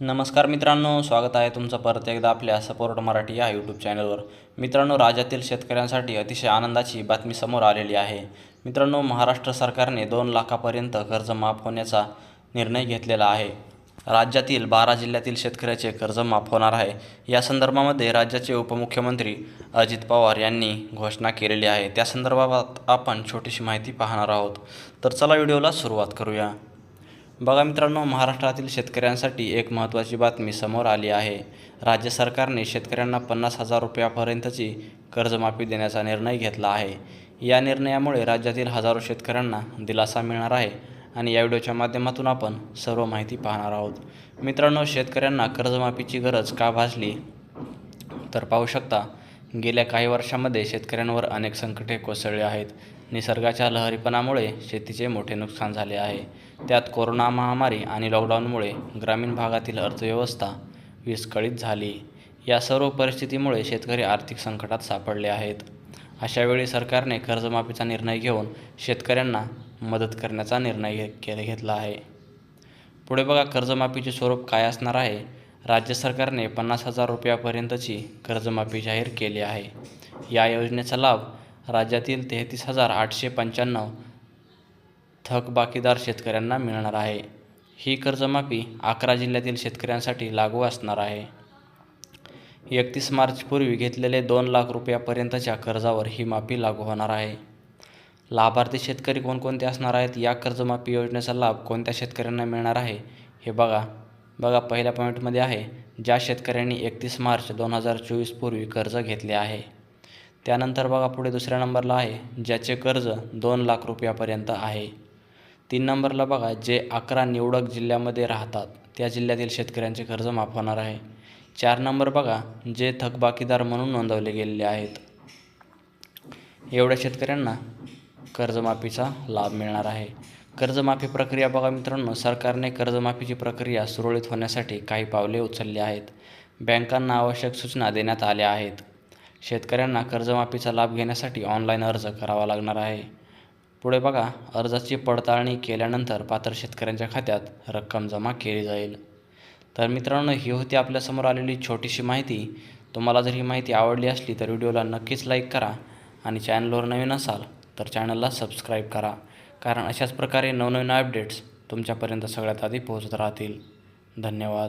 नमस्कार मित्रांनो स्वागत आहे तुमचं परत एकदा आपल्या सपोर्ट मराठी या यूट्यूब चॅनलवर मित्रांनो राज्यातील शेतकऱ्यांसाठी अतिशय आनंदाची बातमी समोर आलेली आहे. मित्रांनो महाराष्ट्र सरकारने दोन लाखापर्यंत कर्ज माफ होण्याचा निर्णय घेतलेला आहे. राज्यातील बारा जिल्ह्यातील शेतकऱ्याचे कर्ज माफ होणार आहे. या संदर्भामध्ये राज्याचे उपमुख्यमंत्री अजित पवार यांनी घोषणा केलेली आहे. त्या संदर्भात आपण छोटीशी माहिती पाहणार आहोत. तर चला व्हिडिओला सुरुवात करूया. बघा मित्रांनो महाराष्ट्रातील शेतकऱ्यांसाठी एक महत्त्वाची बातमी समोर आली आहे. राज्य सरकारने शेतकऱ्यांना पन्नास हजार रुपयापर्यंतची कर्जमाफी देण्याचा निर्णय घेतला आहे. या निर्णयामुळे राज्यातील हजारो शेतकऱ्यांना दिलासा मिळणार आहे आणि या व्हिडिओच्या माध्यमातून आपण सर्व माहिती पाहणार आहोत. मित्रांनो शेतकऱ्यांना कर्जमाफीची गरज का भासली? तर पाहू शकता गेल्या काही वर्षांमध्ये शेतकऱ्यांवर अनेक संकटे कोसळली आहेत. निसर्गाच्या लहरीपणामुळे शेतीचे मोठे नुकसान झाले आहे. त्यात कोरोना महामारी आणि लॉकडाऊनमुळे ग्रामीण भागातील अर्थव्यवस्था विस्कळीत झाली. या सर्व परिस्थितीमुळे शेतकरी आर्थिक संकटात सापडले आहेत. अशावेळी सरकारने कर्जमाफीचा निर्णय घेऊन शेतकऱ्यांना मदत करण्याचा निर्णय के- घेतला आहे. पुढे बघा कर्जमाफीचे स्वरूप काय असणार आहे? राज्य सरकारने पन्नास हजार रुपयापर्यंतची कर्जमाफी जाहीर केली आहे. या योजनेचा लाभ राज्यातील तेहतीस हजार आठशे पंच्याण्णव थकबाकीदार शेतकऱ्यांना मिळणार आहे. ही कर्जमाफी अकरा जिल्ह्यातील शेतकऱ्यांसाठी लागू असणार आहे. एकतीस मार्चपूर्वी घेतलेले दोन लाख रुपयापर्यंतच्या कर्जावर ही माफी लागू होणार आहे. लाभार्थी शेतकरी कोणकोणते असणार आहेत? या कर्जमाफी योजनेचा लाभ कोणत्या शेतकऱ्यांना मिळणार आहे? हे बघा. बघा पहिल्या पॉईंटमध्ये आहे ज्या शेतकऱ्यांनी एकतीस मार्च दोन हजार चोवीसपूर्वी कर्ज घेतले आहे. त्यानंतर बघा पुढे दुसऱ्या नंबरला आहे ज्याचे कर्ज दोन लाख रुपयापर्यंत आहे. तीन नंबरला बघा जे अकरा निवडक जिल्ह्यामध्ये राहतात त्या जिल्ह्यातील शेतकऱ्यांचे कर्ज माफ होणार आहे. चार नंबर बघा जे थकबाकीदार म्हणून नोंदवले गेलेले आहेत. एवढ्या शेतकऱ्यांना कर्जमाफीचा लाभ मिळणार आहे. कर्जमाफी प्रक्रिया बघा मित्रांनो. सरकारने कर्जमाफीची प्रक्रिया सुरळीत होण्यासाठी काही पावले उचलली आहेत. बँकांना आवश्यक सूचना देण्यात आल्या आहेत. शेतकऱ्यांना कर्जमाफीचा लाभ घेण्यासाठी ऑनलाईन अर्ज करावा लागणार आहे. पुढे बघा अर्जाची पडताळणी केल्यानंतर पात्र शेतकऱ्यांच्या खात्यात रक्कम जमा केली जाईल. तर मित्रांनो ही होती आपल्यासमोर आलेली छोटीशी माहिती. तुम्हाला जर ही माहिती आवडली असली तर व्हिडिओला नक्कीच लाईक करा आणि चॅनलवर नवीन असाल तर चॅनलला सबस्क्राईब करा. कारण अशाच प्रकारे नवनवीन अपडेट्स तुमच्यापर्यंत सगळ्यात आधी पोहोचत राहतील. धन्यवाद.